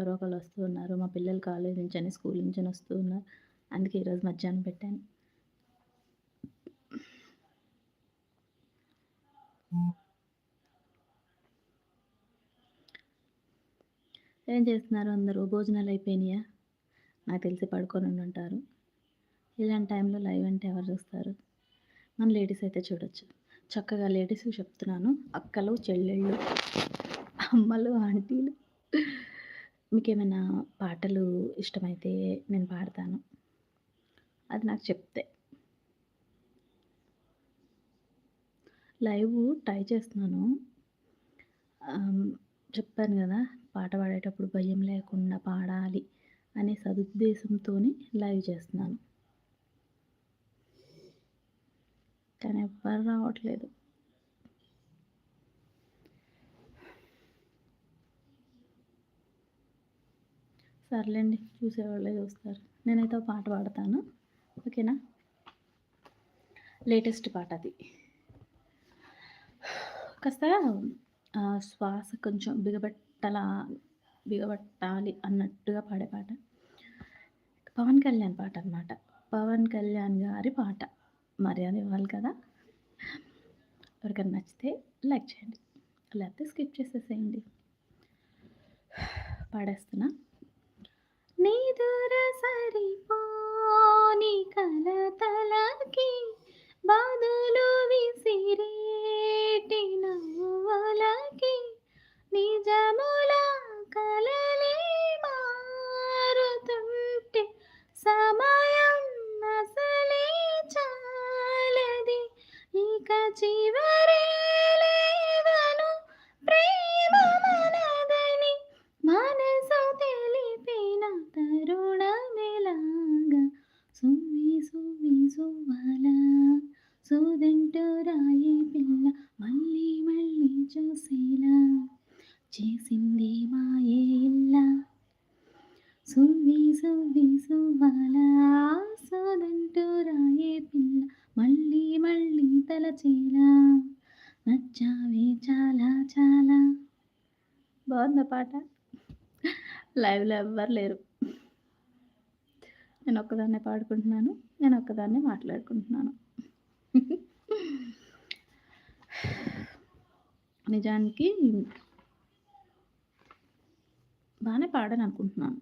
ఎవరో ఒకరు వస్తూ ఉన్నారు. మా పిల్లలు కాలేజ్ నుంచి అని స్కూల్ నుంచి వస్తూ ఉన్నారు. అందుకే ఈరోజు మధ్యాహ్నం పెట్టాను. ఏం చేస్తున్నారు అందరూ? భోజనాలు అయిపోయినాయా? నాకు తెలిసి పడుకొని ఉంటారు. ఇలాంటి టైంలో లైవ్ అంటే ఎవరు చూస్తారు? మన లేడీస్ అయితే చూడొచ్చు. చక్కగా లేడీస్ చెప్తున్నాను. అక్కలు, చెల్లెళ్ళు, అమ్మలు, ఆంటీలు మీకేమైనా పాటలు ఇష్టమైతే నేను పాడతాను. అది నాకు చెప్తే. లైవ్ ట్రై చేస్తున్నాను. చెప్పాను కదా! పాట పాడేటప్పుడు భయం లేకుండా పాడాలి అనే సదుద్దేశంతో లైవ్ చేస్తున్నాను. కానీ ఎవ్వరు రావట్లేదు. సర్లేండి. చూసేవాళ్ళే చూస్తారు. నేనైతే ఒక పాట పాడతాను. ఓకేనా? లేటెస్ట్ పాట అది. కాస్త శ్వాస కొంచెం బిగబట్టలా బిగబట్టాలి అన్నట్టుగా పాడే పాట. పవన్ కళ్యాణ్ పాట అనమాట. పవన్ కళ్యాణ్ గారి పాట. మర్యాద ఇవ్వాలి కదా! ఎవరికైనా నచ్చితే లైక్ చేయండి. లేకపోతే స్కిప్ చేసేసేయండి. పాడేస్తున్నా. నిదుర సరిపోని కలతలకి బాధలు విసిరేటి నవ్వులకి నిజముల కలలే మారుతుంటే సమయం అసలే చాలది. ఇక చివరే లైవ్లో ఎవ్వరు లేరు. నేను ఒక్కదాన్నే పాడుకుంటున్నాను నేను ఒక్కదాన్నే మాట్లాడుకుంటున్నాను. నిజానికి బాగానే పాడని అనుకుంటున్నాను.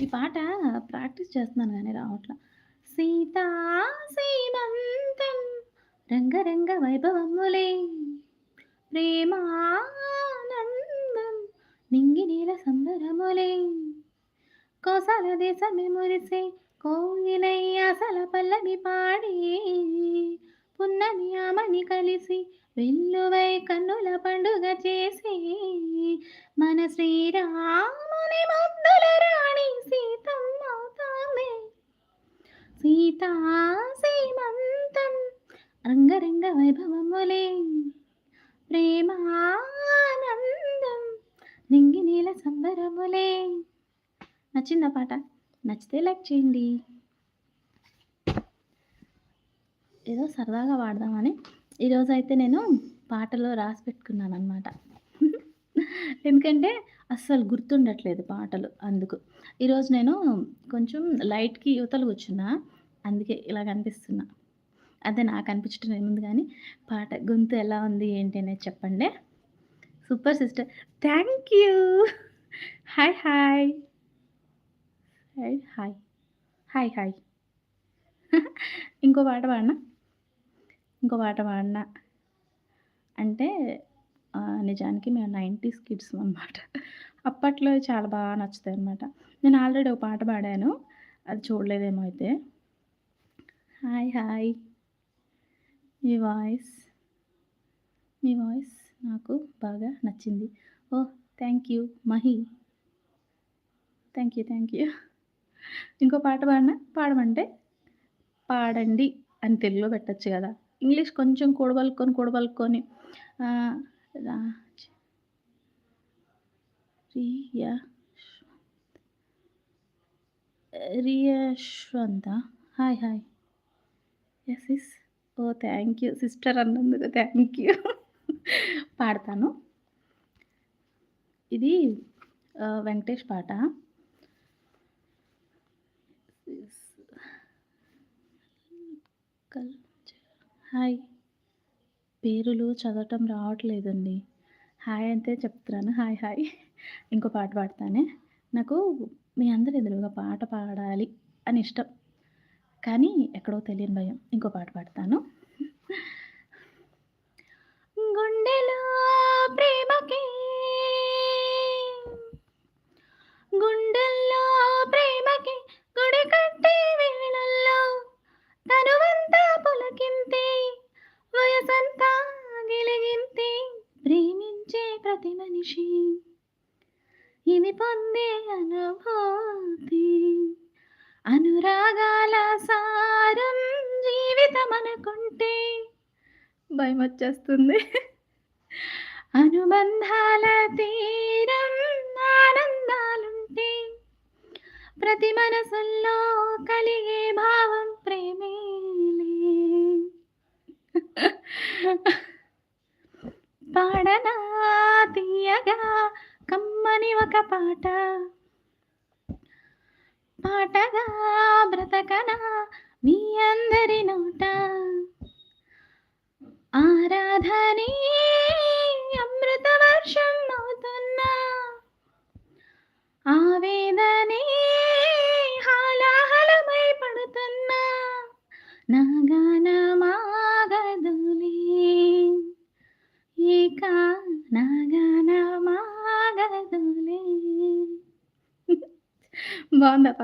ఈ పాట ప్రాక్టీస్ చేస్తున్నాను కానీ రావట్లా. సీతా సీమంతం రంగరంగ వైభవములే. ప్రేమానందం నింగి నీల సంబరములే. కోసల దేశమే మురిసే కోయిలై అసల పల్లవి పాడి. పున్నమి ఆమని కలిసి వెల్లువై కన్నుల పండుగ చేసి. మన శ్రీరాముని ముద్దుల రాణి సీతమ్మవుతామే సీతా సీమంతం రంగరంగ వైభవములే. ప్రేమానందం నింగి నీల సంబరములే. నచ్చిందా పాట నచ్చితే లైక్ చేయండి. ఏదో సరదాగా వాడదామని ఈరోజు అయితే నేను పాటలో రాసి పెట్టుకున్నాను అనమాట ఎందుకంటే అస్సలు గుర్తుండట్లేదు పాటలు అందుకు. ఈరోజు నేను కొంచెం లైట్కి యువతలు కూర్చున్నా అందుకే ఇలా కనిపిస్తున్నా అదే నాకు అనిపించడం ఏముంది కానీ పాట గొంతు ఎలా ఉంది ఏంటి అనేది చెప్పండి. Super sister. Thank you. Hi hi. Hi hi. Hi hi. ఇంకో పాట పాడినా? ఇంకో పాట పాడినా? అంటే నిజానికి మేము నైంటీస్ కిడ్స్ అనమాట అప్పట్లో చాలా బాగా నచ్చుతాయి అనమాట నేను ఆల్రెడీ ఒక పాట పాడాను. అది చూడలేదేమో అయితే. Hi hi. మీ వాయిస్ మీ వాయిస్ నాకు బాగా నచ్చింది. ఓ thank you Mahi. Thank you thank you. ఇంకో పాట పాడినా పాడమంటే పాడండి అని తెలుగులో పెట్టచ్చు కదా. ఇంగ్లీష్ కొంచెం కూడబలుకొని కూడబలుకొని Raj Riya రియశ్వంత. Hi hi. Yes ఇస్ ఓ థ్యాంక్ యూ సిస్టర్ అన్నందుకు థ్యాంక్ యూ పాడతాను. ఇది వెంకటేష్ పాట. హాయ్. పేరులు చదవటం రావట్లేదండి. హాయ్ అంటే చెప్తున్నాను. Hi hi. ఇంకో పాట పాడతానే. నాకు మీ అందరి ఎదురుగా పాట పాడాలి అని ఇష్టం. కానీ ఎక్కడో తెలియని భయం. ఇంకో పాట పాడతాను. వచ్చేస్తుంది.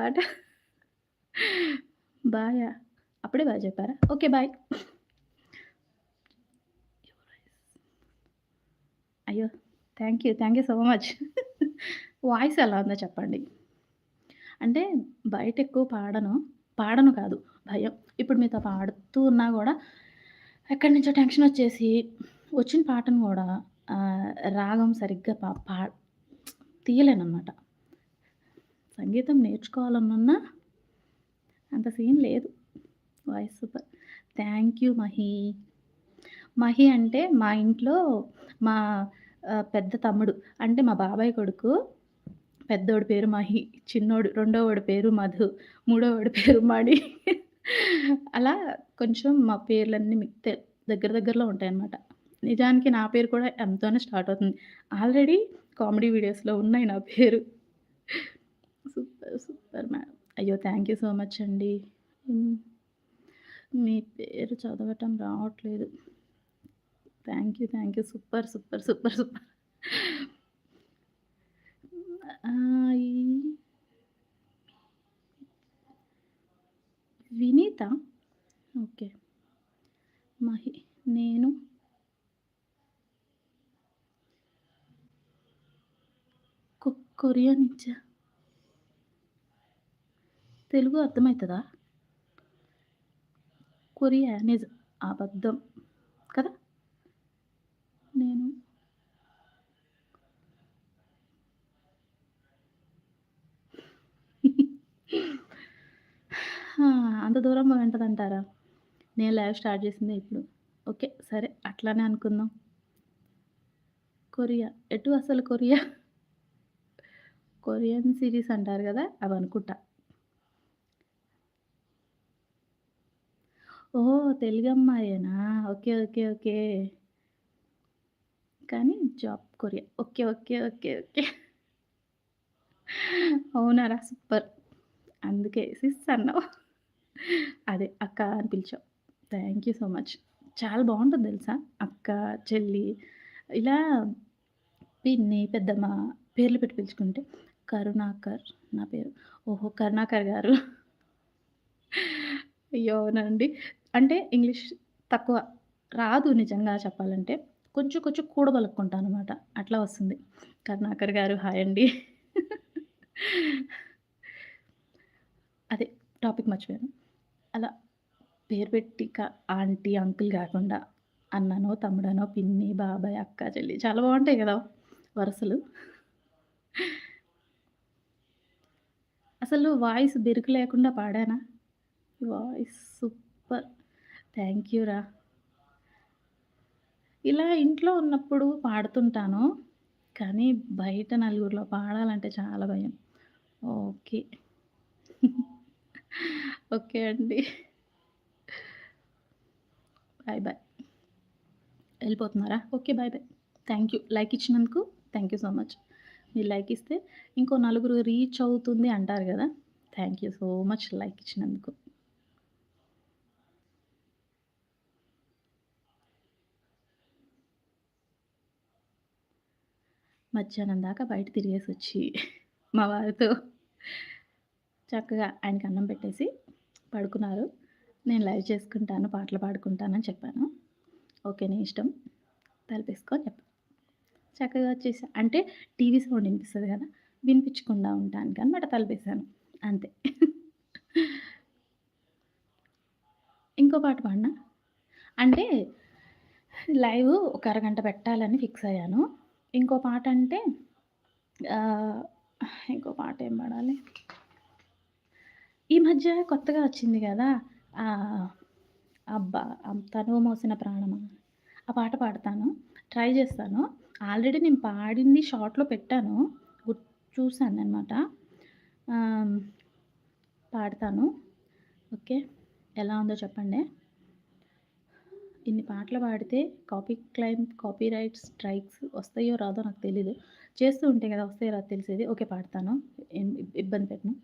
పాట? బాయా? అప్పుడే బాగా చెప్పారా? ఓకే. బాయ్. అయ్యో! Thank you. Thank you so much. Voice ఎలా ఉందో చెప్పండి. అంటే బయట ఎక్కువ పాడను. పాడను కాదు. భయం. ఇప్పుడు మీతో పాడుతూ ఉన్నా కూడా ఎక్కడి నుంచో టెన్షన్ వచ్చేసి వచ్చిన పాటను కూడా రాగం సరిగ్గా పా పా తీయలేననమాట. సంగీతం నేర్చుకోవాలనున్నా అంత సీన్ లేదు. Voice super. Thank you Mahi. Mahi అంటే మా ఇంట్లో మా పెద్ద తమ్ముడు. అంటే మా బాబాయ్ కొడుకు. పెద్దోడి పేరు మహి. చిన్నోడు రెండోవాడి పేరు మధు. మూడోవాడి పేరు మణి. అలా కొంచెం మా పేర్లన్నీ మిగతా దగ్గర దగ్గరలో ఉంటాయన్నమాట. నిజానికి నా పేరు కూడా ఎంతోనే స్టార్ట్ అవుతుంది. ఆల్రెడీ కామెడీ వీడియోస్‌లో ఉన్నాయి నా పేరు. సూపర్. Super madam. అయ్యో! థ్యాంక్ యూ సో మచ్ అండి. మీ పేరు చదవటం రావట్లేదు. Thank you. Thank you. Super. Super. Super. Super. Vineeta? Okay. Mahi. నేను కొరియన్ ఇచ్చా తెలుగు అర్థమవుతుందా కొరియా నిజ అబద్ధం. కదా? నేను అంత దూరం ఉంటదంటారా? నేను లైవ్ స్టార్ట్ చేసింది ఇప్పుడు. ఓకే. సరే అట్లానే అనుకుందాం. కొరియా. ఎటు అసలు కొరియా? కొరియన్ సిరీస్ అంటారు కదా అవి అనుకుంటా ఓహ్! తెలుగమ్మాయేనా? ఓకే. ఓకే. ఓకే. కానీ job Korea. Okay. Okay. Okay. Okay. అవునారా? Super. అందుకే సిస్ అన్నావు. అదే అక్క అని పిలిచావు. Thank you so much. చాలా బావుంటది తెలుసా? అక్క, చెల్లి ఇలా పిన్ని, పెద్దమ్మ పేర్లు పెట్టి పిలుచుకుంటే కరుణాకర్ నా పేరు. ఓహో! కరుణాకర్ గారు. అయ్యో! అవునండి. అంటే ఇంగ్లీష్ తక్కువ. రాదు నిజంగా చెప్పాలంటే. కొంచెం కొంచెం కూడబలుక్కుంటాననమాట. అట్లా వస్తుంది. కరుణాకర్ గారు హాయ్ అండి. అదే టాపిక్ మర్చిపోయాను. అలా పేరు పెట్టి క ఆంటీ, అంకుల్ కాకుండా అన్ననో, తమ్ముడనో, పిన్ని, బాబాయ్, అక్క, చెల్లి చాలా బాగుంటాయి కదా వరుసలు. అసలు వాయిస్ బెరుకు లేకుండా పాడానా? Voice super. థ్యాంక్ యూ రా! ఇలా ఇంట్లో ఉన్నప్పుడు పాడుతుంటాను. కానీ బయట నలుగురిలో పాడాలంటే చాలా భయం. ఓకే. ఓకే అండి. Bye bye. వెళ్ళిపోతున్నారా okay. Bye bye. Thank you. Like ఇచ్చినందుకు థ్యాంక్ యూ సో మచ్. మీరు లైక్ ఇస్తే ఇంకో నలుగురు రీచ్ అవుతుంది అంటారు కదా thank you so much like ఇచ్చినందుకు. మధ్యాహ్నం దాకా బయట తిరిగేసి వచ్చి మా వారితో చక్కగా ఆయనకి అన్నం పెట్టేసి పడుకున్నారు. నేను లైవ్ చేసుకుంటాను, పాటలు పాడుకుంటానని చెప్పాను. ఓకే. నీ ఇష్టం. తలపేసుకొని చెప్ప చక్కగా వచ్చేసి అంటే టీవీ సౌండ్ వినిపిస్తుంది కదా వినిపించకుండా ఉండటానికనమాట తలపేశాను అంతే. ఇంకో పాట పాడనా? అంటే లైవ్ ఒక అరగంట పెట్టాలని ఫిక్స్ అయ్యాను. ఇంకో పాట అంటే ఇంకో పాట ఏం పాడాలి? ఈ మధ్య కొత్తగా వచ్చింది కదా అబ్బా! తను మోసిన ప్రాణమా' ఆ పాట పాడతాను. ట్రై చేస్తాను ఆల్రెడీ నేను పాడింది షార్ట్‌లో పెట్టాను. చూసాను అనమాట పాడతాను. ఓకే. ఎలా ఉందో చెప్పండి. ఇన్ని పాటలు పాడితే copy claim copyright strikes వస్తాయో రాదో నాకు తెలీదు. చేస్తూ ఉంటే కదా వస్తాయో రాదు తెలిసేది. ఓకే. పాడతాను. ఏం ఇబ్బంది పెట్టను.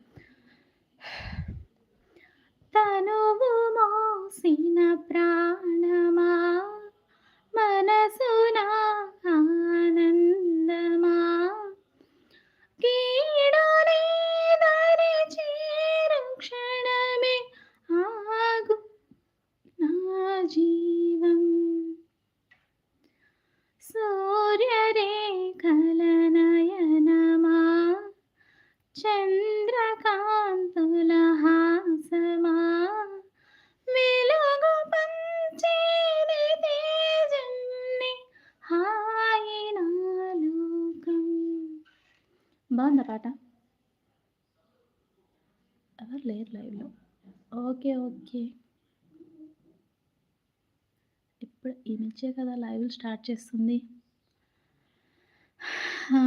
తనువు మోసిన ప్రాణమా మనసున ఆనందమా కీడుని జీవం సూర్యరేఖల నయనమా చంద్రకాంతుల హాసమా వెలుగు పంచేది తేజన్ని హాయి నా లోకం. బావుందా పాట? ఎవరు లేరు లైవ్‌లో. ఓకే. ఓకే. ఇప్పుడు కదా లైవ్‌లు స్టార్ట్ చేస్తుంది. ఆ!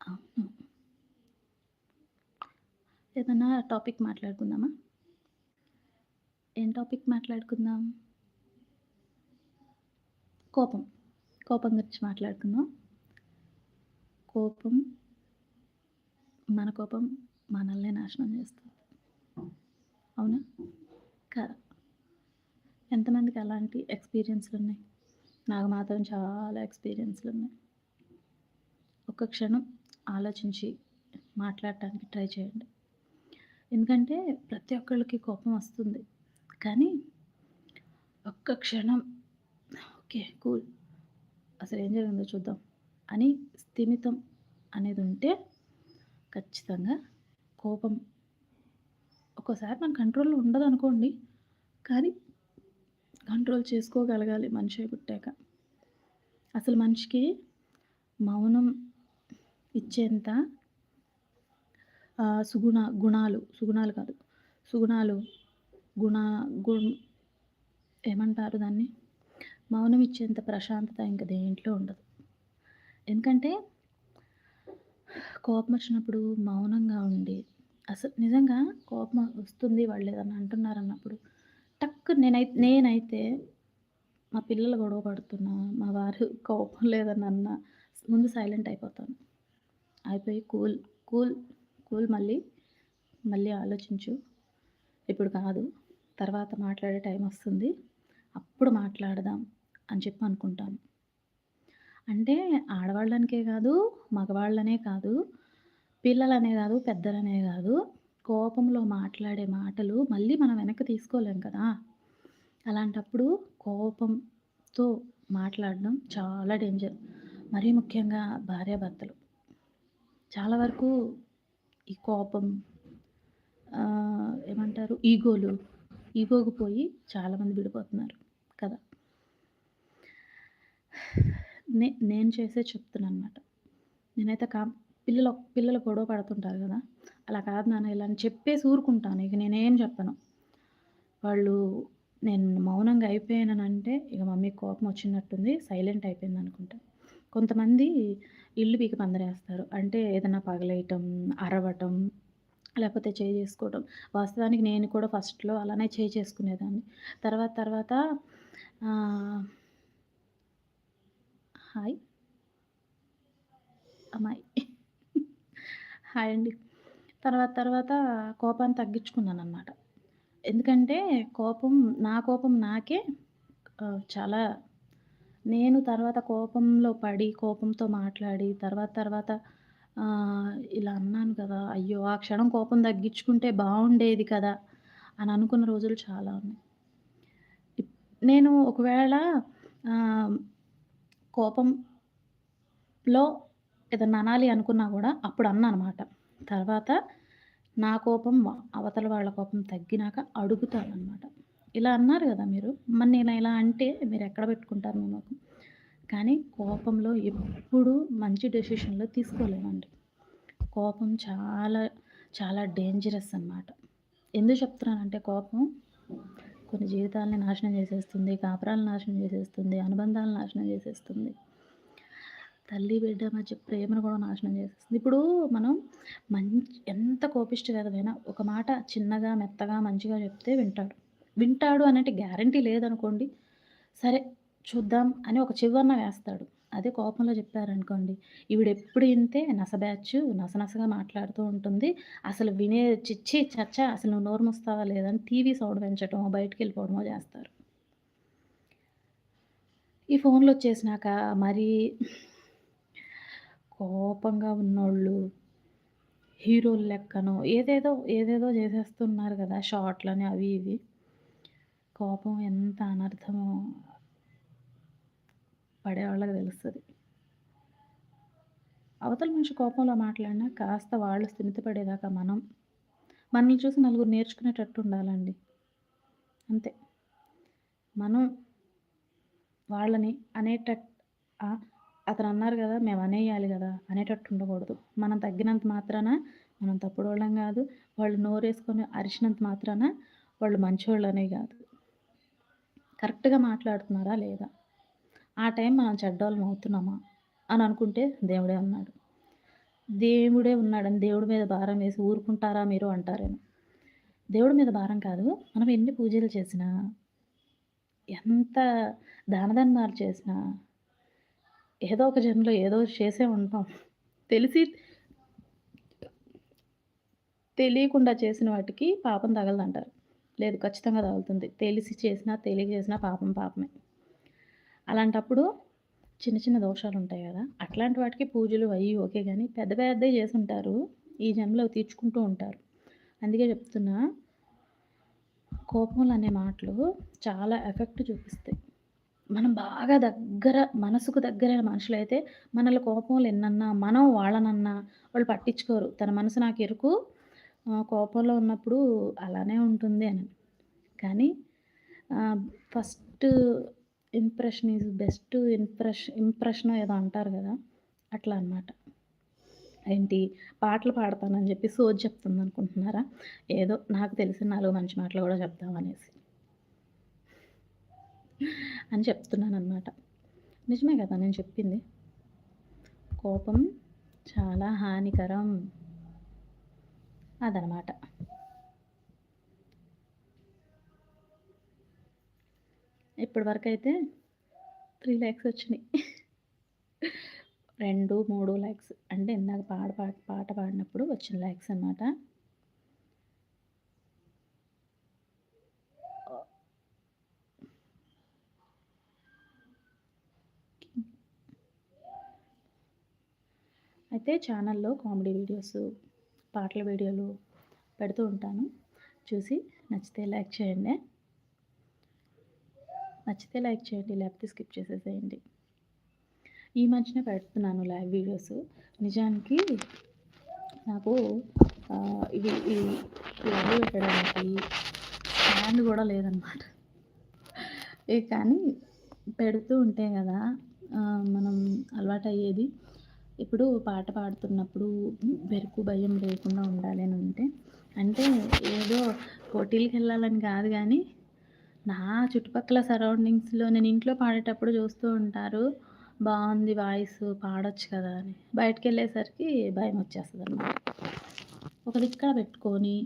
అవును. ఏదన్నా టాపిక్ మాట్లాడుకుందామా? ఏం టాపిక్ మాట్లాడుకుందాం? కోపం. కోపం గురించి మాట్లాడుకుందాం. కోపం మన కోపం మనల్నే నాశనం చేస్తుంది. అవునా? కదా ఎంతమందికి అలాంటి ఎక్స్పీరియన్స్లు ఉన్నాయి నాకు మాత్రం చాలా ఎక్స్పీరియన్స్లు ఉన్నాయి ఒక్క క్షణం ఆలోచించి మాట్లాడటానికి ట్రై చేయండి. ఎందుకంటే ప్రతి ఒక్కళ్ళకి కోపం వస్తుంది. కానీ ఒక్క క్షణం ఓకే. కూల్. అసలు ఏం జరిగిందో చూద్దాం అని స్థిమితం అనేది ఉంటే ఖచ్చితంగా కోపం ఒక్కోసారి మన కంట్రోల్‌లో ఉండదు అనుకోండి కానీ కంట్రోల్ చేసుకోగలగాలి మనిషి పుట్టాక. అసలు మనిషికి మౌనం ఇచ్చేంత సుగుణ గుణాలు సుగుణాలు కాదు. సుగుణాలు గుణ గున్ ఏమంటారు దాన్ని? మౌనం ఇచ్చేంత ప్రశాంతత ఇంకా దేంట్లో ఉండదు. ఎందుకంటే కోపం వచ్చినప్పుడు మౌనంగా ఉండి అసలు నిజంగా కోపం వస్తుంది వాళ్ళు ఏదన్నా అంటున్నారు అన్నప్పుడు టక్కు నేనైతే నేనైతే మా పిల్లలు గొడవ పడుతున్నా, మా వారు కోపం లేదని అన్న ముందు సైలెంట్ అయిపోతాను. అయిపోయి కూల్, కూల్, కూల్ మళ్ళీ, మళ్ళీ ఆలోచించు. ఇప్పుడు కాదు. తర్వాత మాట్లాడే టైం వస్తుంది. అప్పుడు మాట్లాడదాం అని చెప్పి అనుకుంటాను. అంటే ఆడవాళ్ళనికే కాదు, మగవాళ్ళనే కాదు, పిల్లలనే కాదు, పెద్దలనే కాదు. కోపంలో మాట్లాడే మాటలు మళ్ళీ మనం వెనక్కి తీసుకోలేం కదా! అలాంటప్పుడు కోపంతో మాట్లాడడం చాలా డేంజర్. మరీ ముఖ్యంగా భార్యాభర్తలు. చాలా వరకు ఈ కోపం ఏమంటారు ఈగోలు, ఈగోకు పోయి చాలామంది విడిపోతున్నారు కదా! నే నేను చేసే చెప్తున్నాను అనమాట నేనైతే కా పిల్లలు పిల్లలు గొడవ పడుతుంటారు కదా! అలా కాదు నాన్న ఇలా అని చెప్పేసి ఊరుకుంటాను. ఇక నేనేం చెప్పను. వాళ్ళు నేను మౌనంగా అయిపోయాననంటే ఇక మమ్మీకి కోపం వచ్చినట్టుంది. సైలెంట్ అయిపోయింది అనుకుంటా కొంతమంది ఇల్లు పీకి పందరేస్తారు అంటే ఏదైనా పగలేయటం, అరవటం, లేకపోతే చేయి చేసుకోవటం. వాస్తవానికి నేను కూడా ఫస్ట్‌లో అలానే చేయి చేసుకునేదాన్ని. తర్వాత తర్వాత హాయ్. అమ్మాయి. హాయ్ అండి. తర్వాత తర్వాత కోపాన్ని తగ్గించుకున్నాను అనమాట ఎందుకంటే కోపం నా కోపం నాకే చాలా నేను తర్వాత కోపంలో పడి, కోపంతో మాట్లాడి, తర్వాత తర్వాత ఇలా అన్నాను కదా! అయ్యో! ఆ క్షణం కోపం తగ్గించుకుంటే బాగుండేది కదా! అని అనుకున్న రోజులు చాలా ఉన్నాయి. ఇప్ నేను ఒకవేళ కోపంలో ఏదన్నా అనాలి అనుకున్నా కూడా అప్పుడు అన్నానమాట. తర్వాత నా కోపం అవతల వాళ్ళ కోపం తగ్గినాక అడుగుతాననమాట. ఇలా అన్నారు కదా మీరు. మరి నేను ఇలా అంటే ఎక్కడ పెట్టుకుంటారు మీ ముఖం కానీ కోపంలో ఎప్పుడూ మంచి డెసిషన్‌లు తీసుకోలేమండి. కోపం చాలా, చాలా డేంజరస్ అనమాట. ఎందుకు చెప్తున్నానంటే కోపం కొన్ని జీవితాలని నాశనం చేసేస్తుంది. కాపురాలను నాశనం చేసేస్తుంది. అనుబంధాలను నాశనం చేసేస్తుంది. తల్లి, బిడ్డ మధ్య ప్రేమను కూడా నాశనం చేసేస్తుంది. ఇప్పుడు మనం మంచి ఎంత కోపిష్టి ఒక మాట చిన్నగా, మెత్తగా, మంచిగా చెప్తే వింటాడు. వింటాడు అనేటి గ్యారంటీ లేదనుకోండి. సరే చూద్దాం అని ఒక చివరన వేస్తాడు. అదే కోపంలో చెప్పారనుకోండి, ఈవిడెప్పుడు ఇంతే నస బ్యాచు, నసనసగా మాట్లాడుతూ ఉంటుంది. అసలు వినే చిచ్చి చచ్చ అసలు నువ్వు నోరు మూస్తావా లేదని టీవీ సౌండ్ పెంచడము బయటికి వెళ్ళిపోవడమో చేస్తారు. ఈ ఫోన్లు వచ్చేసినాక మరీ కోపంగా ఉన్నోళ్ళు హీరోలు లెక్కనో ఏదేదో, ఏదేదో చేసేస్తున్నారు కదా షార్ట్‌లని అవి ఇవి. కోపం ఎంత అనర్థమో పడేవాళ్ళకి తెలుస్తుంది అవతల మనిషి కోపంలో మాట్లాడినా కాస్త వాళ్ళు స్థిమితపడేదాకా మనం, మనల్ని చూసి నలుగురు నేర్చుకునేటట్టు ఉండాలండి. అంతే. మనం వాళ్ళని అనేటట్ అన్నారు కదా మేము అనేయాలి కదా అనేటట్టు ఉండకూడదు. మనం తగ్గినంత మాత్రాన మనం తప్పుడోళ్ళం కాదు వాళ్ళు నోరేసుకొని అరిచినంత మాత్రాన వాళ్ళు మంచివాళ్ళు అనే కాదు కరెక్ట్‌గా మాట్లాడుతున్నారా లేదా? ఆ టైం మనం చెడ్డోళ్ళం అవుతున్నామా? అని అనుకుంటే దేవుడే ఉన్నాడు. దేవుడే ఉన్నాడని దేవుడి మీద భారం వేసి ఊరుకుంటారా మీరు అంటారేమో. దేవుడి మీద భారం కాదు. మనం ఎన్ని పూజలు చేసినా, ఎంత దానధర్మాలు చేసినా, ఏదో ఒక జన్మలో ఏదో చేసే ఉంటాం. తెలిసి తెలియకుండా చేసిన వాటికి పాపం తగలదంటారు. లేదు ఖచ్చితంగా తగులుతుంది. తెలిసి చేసినా, తెలియక చేసినా పాపం పాపమే. అలాంటప్పుడు చిన్న చిన్న దోషాలు ఉంటాయి కదా అట్లాంటి వాటికి పూజలు అయ్యి ఓకే కానీ పెద్ద పెద్దయి చేసుంటారు. ఈ జన్మలో తీర్చుకుంటూ ఉంటారు. అందుకే చెప్తున్నా అనే మాటలు చాలా ఎఫెక్ట్ చూపిస్తాయి. మనం బాగా దగ్గర మనసుకు దగ్గరైన మనుషులైతే మనల్ని కోపంలు ఎన్నన్నా, మనం వాళ్ళనన్నా వాళ్ళు పట్టించుకోరు. తన మనసు నాకు ఎరుకు కోపంలో ఉన్నప్పుడు అలానే ఉంటుంది అని. కానీ first impression is best impress impression ఏదో అంటారు కదా అట్లా అనమాట. ఏంటి పాటలు పాడతానని జెప్పి సోది చెప్తుందనుకుంటున్నారా? ఏదో నాకు తెలిసిన నాలుగు మంచి మాటలు కూడా చెప్దామనేసి. అని చెప్తున్నాననమాట. నిజమే కదా నేను చెప్పింది. కోపం చాలా హానికరం. అదనమాట. ఇప్పటి వరకైతే 3 లైక్స్ వచ్చినియి. 2, 3 లైక్స్ అంటే ఇందాక పాట పాట పాట పాడినప్పుడు వచ్చిన ల్యాక్స్ అనమాట. అయితే ఛానల్‌లో కామెడీ వీడియోస్, పాటల వీడియోలు పెడుతూ ఉంటాను. చూసి నచ్చితే లైక్ చేయండి. నచ్చితే లైక్ చేయండి. లేకపోతే స్కిప్ చేసేసేయండి. ఈ మధ్యనే పెడుతున్నాను లైవ్ వీడియోస్. నిజానికి నాకు ఇది ఇవి ఈ లవ్వు పెట్టడానికి స్టాండ్ కూడా లేదనమాట. ఏ కానీ పెడుతూ ఉంటే కదా మనం అలవాటు అయ్యేది ఇప్పుడు పాట పాడుతున్నప్పుడు బెరుకు, భయం లేకుండా ఉండాలి అని అంటే, అంటే ఏదో పోటీలకెళ్ళాలని కాదు కానీ నా చుట్టుపక్కల సరౌండింగ్స్‌లో నేను ఇంట్లో పాడేటప్పుడు చూస్తూ ఉంటారు. బాగుంది వాయిస్ పాడొచ్చు కదా! అని. బయటకు వెళ్ళేసరికి భయం వచ్చేస్తుంది అన్నమాట ఒక దిక్కడ పెట్టుకొని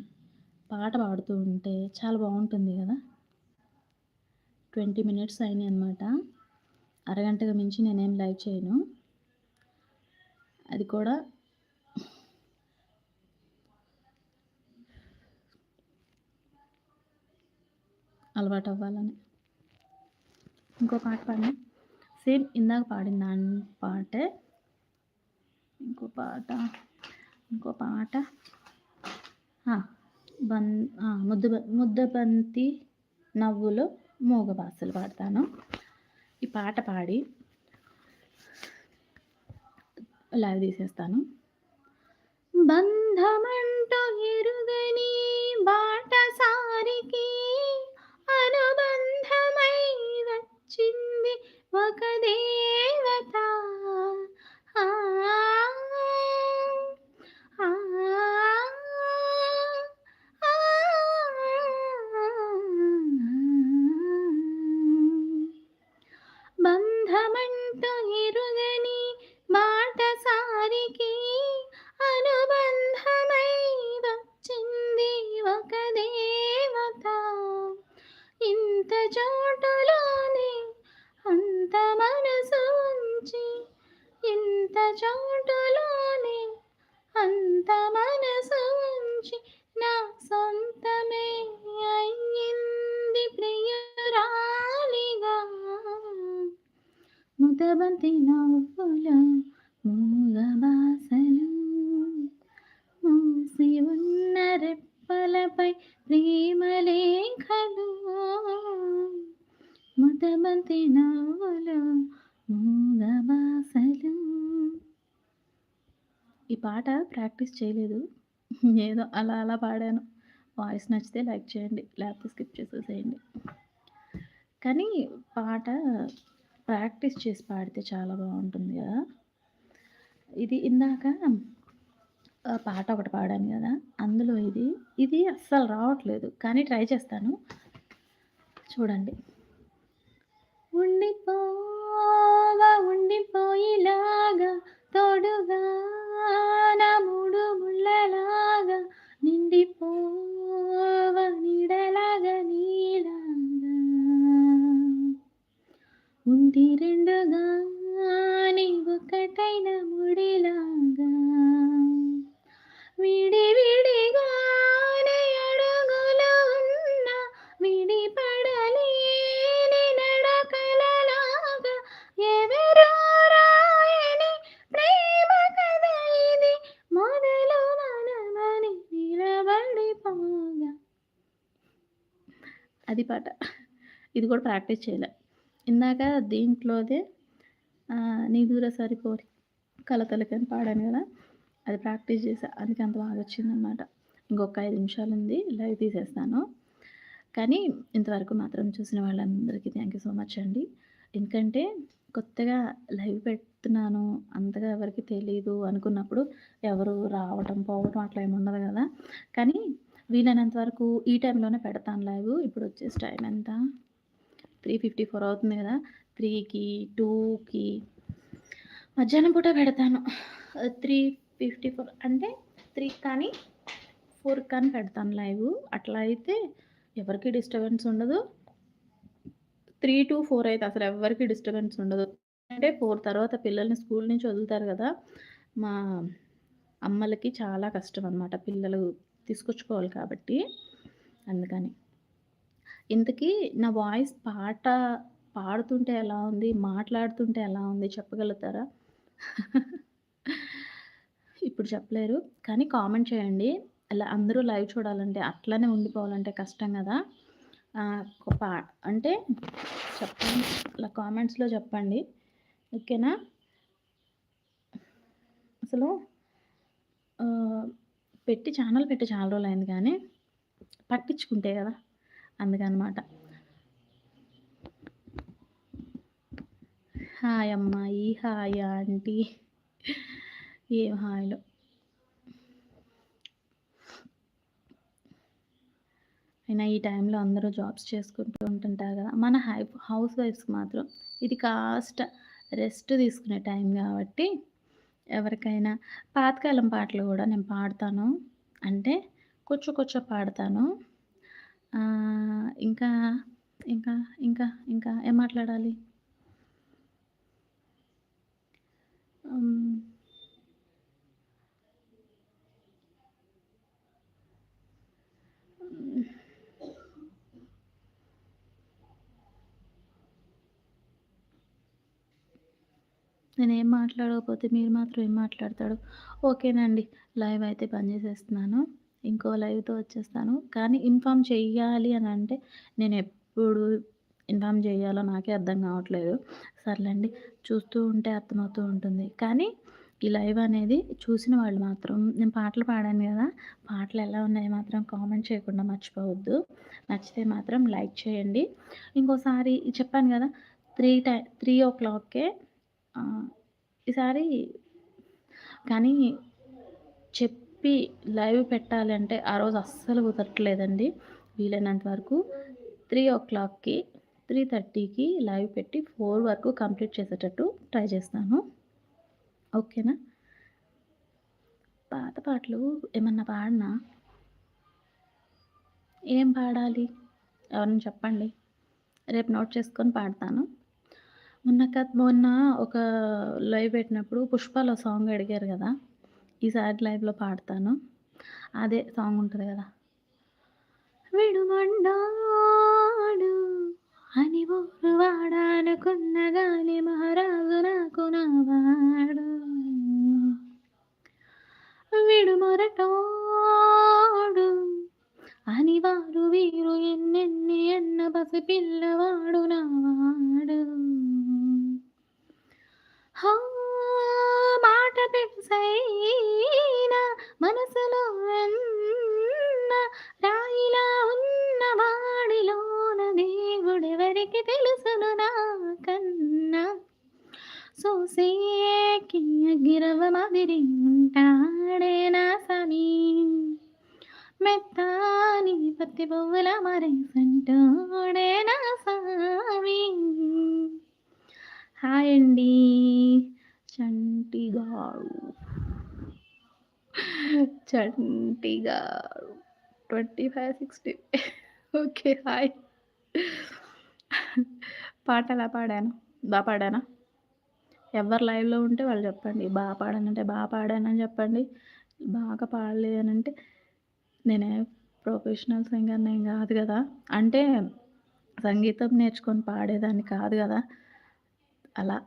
పాట పాడుతూ ఉంటే చాలా బాగుంటుంది కదా ట్వంటీ మినిట్స్ అయినాయి అనమాట అరగంటగా మించి నేనేం లైవ్ చేయను. అది కూడా అలవాటు అవ్వాలని ఇంకో పాట పాడినా సేమ్ ఇందాక పాడిన దాని పాటే. ఇంకో పాట, ఇంకో పాట బం బన్ ముద్దు ముద్దబంతి నవ్వులో మూగబాసలు పాడతాను. ఈ పాట పాడి లైవ్ తీసేస్తాను. బంధమంటూ ఎరుగని బాట సారికి వచ్చింది ఒక దేవత. ఇంత ప్రాక్టీస్ చేయలేదు. ఏదో అలా అలా పాడాను. వాయిస్ నచ్చితే లైక్ చేయండి. లేకపోతే స్కిప్ చేసేసేయండి. కానీ పాట ప్రాక్టీస్ చేసి పాడితే చాలా బాగుంటుంది కదా ఇది ఇందాక పాట ఒకటి పాడాను కదా అందులో ఇది, ఇది అస్సలు రావట్లేదు. కానీ ట్రై చేస్తాను. చూడండి. ఉండిపోవా ఉండిపోయిలాగా తోడుగా నా మూడు ముళ్ళలాగా నిండిపోవా నీడలాగా నీలాగా ఉండి రెండుగా నీవొకటైన ముడిలాగా విడి విడిగానే అది పాట. ఇది కూడా ప్రాక్టీస్ చేయలే. ఇందాక దీంట్లోదే నీ దూర సరిపోరి కలతలకని పాడాను కదా అది ప్రాక్టీస్ చేసా అందుకే అంత బాగా వచ్చిందనమాట ఇంకొక ఐదు నిమిషాలు ఉంది లైవ్ తీసేస్తాను. కానీ ఇంతవరకు మాత్రం చూసిన వాళ్ళందరికీ థ్యాంక్ యూ సో మచ్ అండి. ఎందుకంటే కొత్తగా లైవ్ పెడుతున్నాను. అంతగా ఎవరికీ తెలియదు అనుకున్నప్పుడు ఎవరు రావటం, పోవటం అట్లా ఏమి ఉండదు కానీ వీలైనంత వరకు ఈ టైంలోనే పెడతాను లైవ్. ఇప్పుడొచ్చేసి టైం ఎంత? 3:54 అవుతుంది కదా త్రీకి టూకి మధ్యాహ్నం పూట పెడతాను. త్రీ ఫిఫ్టీ ఫోర్ అంటే త్రీ కానీ ఫోర్ కానీ పెడతాను లైవ్. అట్లా అయితే ఎవరికి డిస్టర్బెన్స్ ఉండదు. 3-4 అయితే అసలు ఎవరికి డిస్టర్బెన్స్ ఉండదు. అంటే ఫోర్ తర్వాత పిల్లల్ని స్కూల్ నుంచి వదులుతారు కదా మా అమ్మలకి చాలా కష్టం అనమాట. పిల్లలు తీసుకొచ్చుకోవాలి కాబట్టి. అందుకని. ఇంతకీ నా వాయిస్ పాట పాడుతుంటే ఎలా ఉంది? మాట్లాడుతుంటే ఎలా ఉంది చెప్పగలుగుతారా? ఇప్పుడు చెప్పలేరు. కానీ కామెంట్ చేయండి. అలా అందరూ లైవ్ చూడాలంటే, అట్లనే ఉండిపోవాలంటే కష్టం కదా పా అంటే చెప్పండి. అలా కామెంట్స్‌లో చెప్పండి. ఓకేనా? అసలు పెట్టి ఛానల్ పెట్టి చాలా రోజులు అయింది కానీ, పట్టించుకుంటే కదా అందుకనమాట. హాయ్ అమ్మాయి. Hi aunty. ఏం హాయ్లో అయినా ఈ టైంలో అందరూ జాబ్స్ చేసుకుంటూ ఉంటుంటారు కదా మన హై హౌస్ వైఫ్స్ మాత్రం ఇది కాస్త రెస్ట్ తీసుకునే టైం కాబట్టి ఎవరికైనా. పాతకాలం పాటలు కూడా నేను పాడతాను. అంటే కొంచెం కూర్చో పాడతాను. ఇంకా ఇంకా ఇంకా ఇంకా ఏం మాట్లాడాలి? నేనేం మాట్లాడకపోతే మీరు మాత్రం ఏం మాట్లాడతాడు ఓకేనండి. లైవ్ అయితే పనిచేసేస్తున్నాను ఇంకో లైవ్తో వచ్చేస్తాను. కానీ ఇన్ఫామ్ చెయ్యాలి అని అంటే నేను ఎప్పుడు ఇన్ఫామ్ చేయాలో నాకే అర్థం కావట్లేదు. సర్లేండి. చూస్తూ ఉంటే అర్థమవుతూ ఉంటుంది. కానీ ఈ లైవ్ అనేది చూసిన వాళ్ళు మాత్రం నేను పాటలు పాడాను కదా పాటలు ఎలా ఉన్నాయి మాత్రం కామెంట్ చేయకుండా మర్చిపోవద్దు. నచ్చితే మాత్రం లైక్ చేయండి. ఇంకోసారి చెప్పాను కదా త్రీ టై త్రీ ఓ క్లాక్కే ఈసారి కానీ చెప్పి లైవ్ పెట్టాలంటే ఆ రోజు అస్సలు కుదరట్లేదండి. వీలైనంత వరకు త్రీ ఓ క్లాక్కి త్రీ థర్టీకి లైవ్ పెట్టి ఫోర్ వరకు కంప్లీట్ చేసేటట్టు ట్రై చేస్తాను. ఓకేనా? పాత పాటలు ఏమన్నా పాడినా? ఏం పాడాలి? ఎవరైనా చెప్పండి. రేపు నోట్ చేసుకొని పాడతాను. మొన్న కథ మొన్న ఒక లైవ్ పెట్టినప్పుడు పుష్పలో సాంగ్ అడిగారు కదా. ఈసారి లైవ్లో పాడతాను. అదే సాంగ్ ఉంటుంది కదా. విడుమండాడు అని ఊరు వాడానుకున్న గాలి మహారాజు నాకు నావాడు. విడుమొరటోడు అని వారు వీరు ఎన్నెన్ని ఎన్న పసి పిల్లవాడు నావాడు. మాట జంటిగా twenty five sixty. Okay hi. పాట ఎలా పాడాను. బాగా పాడానా? ఎవరు లైవ్లో ఉంటే వాళ్ళు చెప్పండి. బాగా పాడానంటే బాగా పాడానని చెప్పండి. బాగా పాడలేదనంటే నేనే ప్రొఫెషనల్ సింగర్ నేను కాదు కదా. అంటే సంగీతం నేర్చుకొని పాడేదాన్ని కాదు కదా. అలా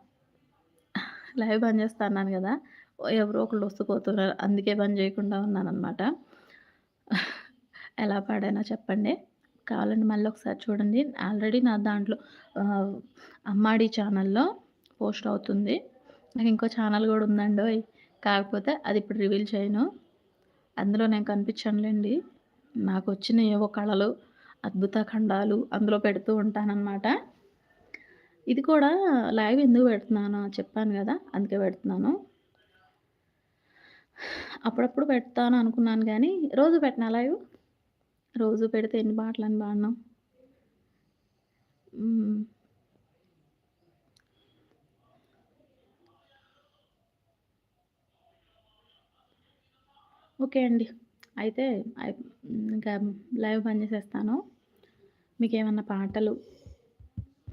లైవ్ బంద్ అన్నాను కదా. ఎవరో ఒకళ్ళు వస్తుపోతున్నారు. అందుకే బంద్ చేయకుండా ఉన్నానన్నమాట. ఎలా పాడైనా చెప్పండి. కావాలండి మళ్ళీ ఒకసారి చూడండి. ఆల్రెడీ నా దాంట్లో అమ్మాడి ఛానల్లో పోస్ట్ అవుతుంది. నాకు ఇంకో ఛానల్ కూడా ఉందండి కాకపోతే అది ఇప్పుడు రివీల్ చేయను. అందులో నేను కనిపించనులేండి. నాకు వచ్చిన ఏవో కళలు అద్భుత ఖండాలు అందులో పెడుతూ ఉంటానన్నమాట. ఇది కూడా లైవ్ ఎందుకు పెడుతున్నాను చెప్పాను కదా అందుకే పెడుతున్నాను. అప్పుడప్పుడు పెడతాను అనుకున్నాను కానీ రోజు పెట్టినా లైవ్? రోజు పెడితే ఎన్ని పాటలు అని పాడినాం ఓకే అండి. అయితే ఇంకా లైవ్ బంద్ చేసేస్తాను. మీకు ఏమన్నా పాటలు?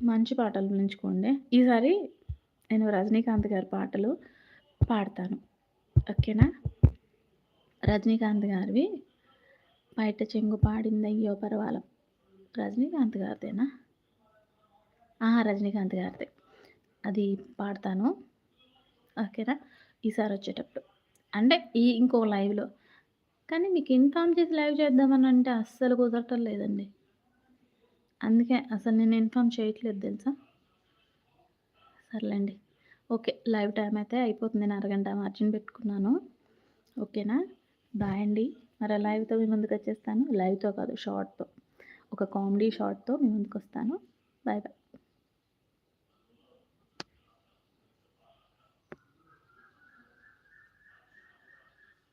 మంచి పాటలు ఎంచుకోండి ఈసారి నేను రజనీకాంత్ గారి పాటలు పాడతాను. ఓకేనా? రజనీకాంత్ గారివి బయట చెంగు పాడింది అయ్యో పర్వాలం రజనీకాంత్ గారిదేనా? రజనీకాంత్ గారిదే. అది పాడతాను. ఓకేనా? ఈసారి వచ్చేటప్పుడు. అంటే ఈ ఇంకో లైవ్లో. కానీ మీకు ఇన్ఫామ్ చేసి లైవ్ చేద్దామని అంటే అస్సలు కుదరటం లేదండి. అందుకే అసలు నేను ఇన్ఫామ్ చేయట్లేదు తెలుసా? సర్లేండి. ఓకే లైవ్ టైం అయితే అయిపోతుంది. నేను అరగంట మార్జిన్ పెట్టుకున్నాను. ఓకేనా? బాయ్ అండి. మరి లైవ్తో మీ ముందుకు వచ్చేస్తాను. లైవ్తో కాదు షార్ట్తో. ఒక కామెడీ షార్ట్తో మీ ముందుకు వస్తాను. Bye bye.